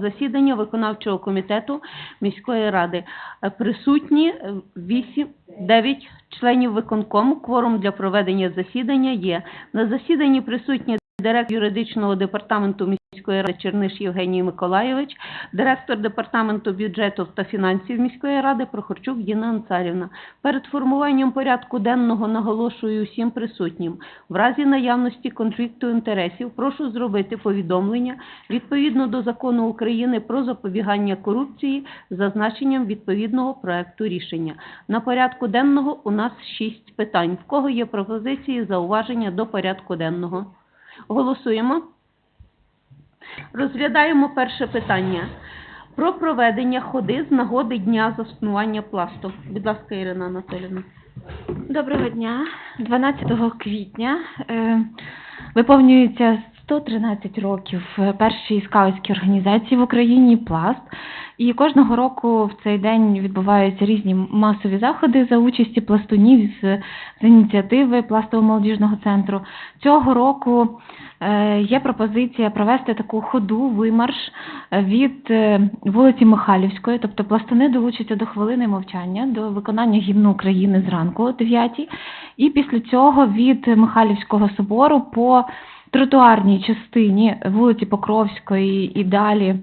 засідання виконавчого комітету міської ради. Е, Присутні 8, 9 членів виконкому. Кворум для проведення засідання є. На засіданні присутні директор юридичного департаменту міської ради Черниш Євгеній Миколайович, директор департаменту бюджету та фінансів міської ради Прохорчук Діна Анцарівна. Перед формуванням порядку денного наголошую усім присутнім. В разі наявності конфлікту інтересів прошу зробити повідомлення відповідно до закону України про запобігання корупції з зазначенням відповідного проекту рішення. На порядку денного у нас шість питань. В кого є пропозиції, зауваження до порядку денного? Голосуємо. Розглядаємо перше питання. Про проведення ходи з нагоди Дня заснування пласту. Будь ласка, Ірина Анатолівна. Доброго дня. 12 квітня е, виповнюється 113 років е, першій скаутській організації в Україні Пласт. І кожного року в цей день відбуваються різні масові заходи за участі пластунів з, з ініціативи пластово-молодіжного центру. Цього року е, є пропозиція провести таку ходу, вимарш е, від вулиці Михайлівської, тобто пластуни долучаться до хвилини мовчання, до виконання гімну України зранку о 9 і після цього від Михайлівського собору по тротуарній частині вулиці Покровської і далі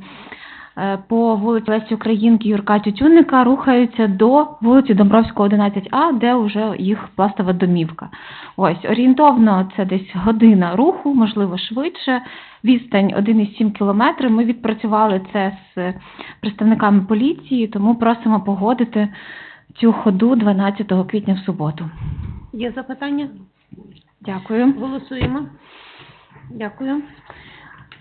е, по вулиці Лесі Українки Юрка Тютюнника рухаються до вулиці Домбровського 11А, де вже їх пластова домівка. Ось орієнтовно це десь година руху, можливо швидше. Відстань 1,7 кілометри. Ми відпрацювали це з представниками поліції, тому просимо погодити цю ходу 12 квітня в суботу. Є запитання? Дякую. Голосуємо. Дякую.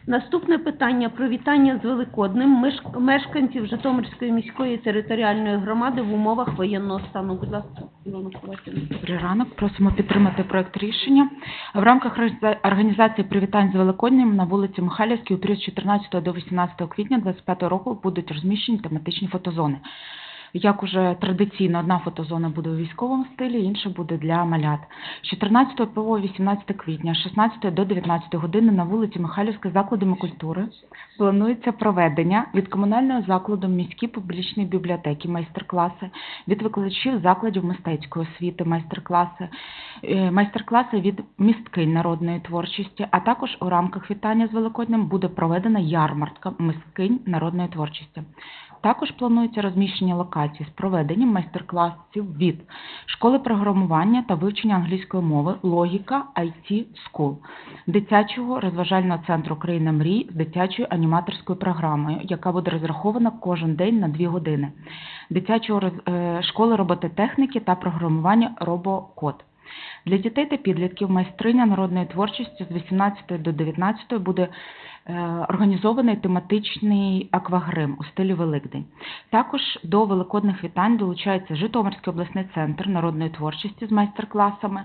Наступне питання про вітання з Великоднем мешк- мешканців Житомирської міської територіальної громади в умовах воєнного стану. Будь ласка, Ілона Ковальчина. Добрий ранок. Просимо підтримати проект рішення. В рамках організа- організації привітань з Великоднем на вулиці Михайлівській у період з 14 до 18 квітня 2025 року будуть розміщені тематичні фотозони. Як уже традиційно, одна фотозона буде у військовому стилі, інша буде для малят. З 14 по 18 квітня, з 16 до 19 години на вулиці Михайлівська закладами культури планується проведення від комунального закладу міські публічні бібліотеки, майстер-класи, від викладачів закладів мистецької освіти, майстер-класи, е, майстер-класи від місткинь народної творчості, а також у рамках вітання з Великоднем буде проведена ярмарка мисткинь народної творчості. Також планується розміщення локацій з проведенням майстер-класів від школи програмування та вивчення англійської мови Логіка IT School, дитячого розважального центру Країна мрій з дитячою аніматорською програмою, яка буде розрахована кожен день на 2 години, дитячого роз- е, школи робототехніки та програмування Робокод. Для дітей та підлітків майстриня народної творчості з 18 до 19 буде організований тематичний аквагрим у стилі Великдень. Також до великодних вітань долучається Житомирський обласний центр народної творчості з майстер-класами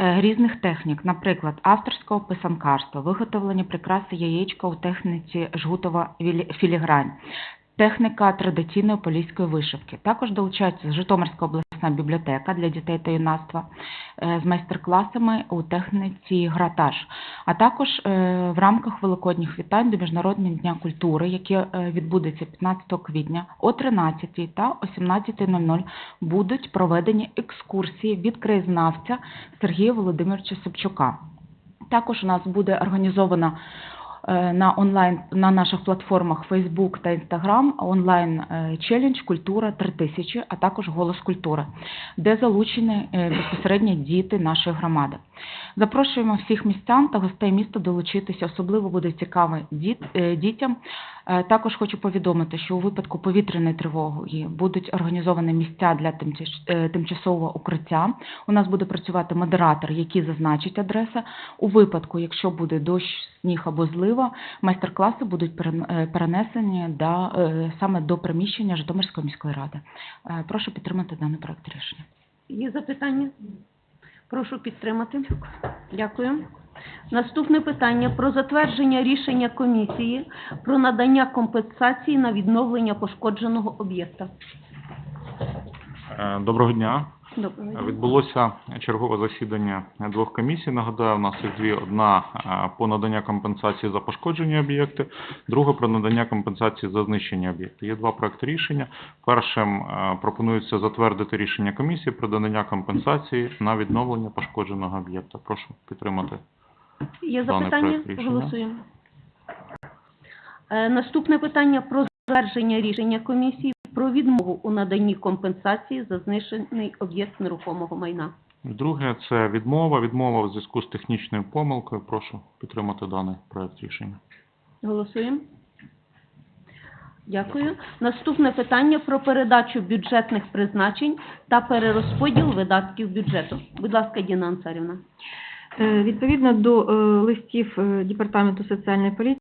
е, різних технік, наприклад, авторського писанкарства, виготовлення прикраси яєчка у техніці жгутова філігрань, техніка традиційної поліської вишивки. Також долучається Житомирська обласна бібліотека для дітей та юнацтва е, з майстер-класами у техніці гратаж, а також е, в рамках великодніх вітань до Міжнародного дня культури, яке е, відбудеться 15 квітня о 13 та о 17.00 будуть проведені екскурсії від краєзнавця Сергія Володимировича Собчука. Також у нас буде організована на онлайн на наших платформах Facebook та Instagram онлайн е, челендж Культура 3000, а також Голос культури, де залучені е, безпосередньо діти нашої громади. Запрошуємо всіх містян та гостей міста долучитися. Особливо буде цікаво е, дітям. Е, Також хочу повідомити, що у випадку повітряної тривоги будуть організовані місця для е, тимчасового укриття. У нас буде працювати модератор, який зазначить адреса. У випадку, якщо буде дощ, сніг або злива, майстер-класи будуть перенесені до, саме до приміщення Житомирської міської ради. Прошу підтримати даний проект рішення. Є запитання? Прошу підтримати. Дякую. Наступне питання про затвердження рішення комісії про надання компенсації на відновлення пошкодженого об'єкта. Е, Доброго дня. Відбулося чергове засідання двох комісій. Нагадаю, у нас їх дві. Одна е, по надання компенсації за пошкоджені об'єкти, друга про надання компенсації за знищені об'єкти. Є два проекти рішення. Першим е, пропонується затвердити рішення комісії про надання компенсації на відновлення пошкодженого об'єкта. Прошу підтримати. Є запитання? Голосуємо. Е, Наступне питання про затвердження рішення комісії про відмову у наданні компенсації за знищений об'єкт нерухомого майна. Друге це відмова. Відмова в зв'язку з технічною помилкою. Прошу підтримати даний проект рішення. Голосуємо. Дякую. Наступне питання про передачу бюджетних призначень та перерозподіл видатків бюджету. Будь ласка, Діна Ансарівна. Е, Відповідно до е, листів е, Департаменту соціальної політики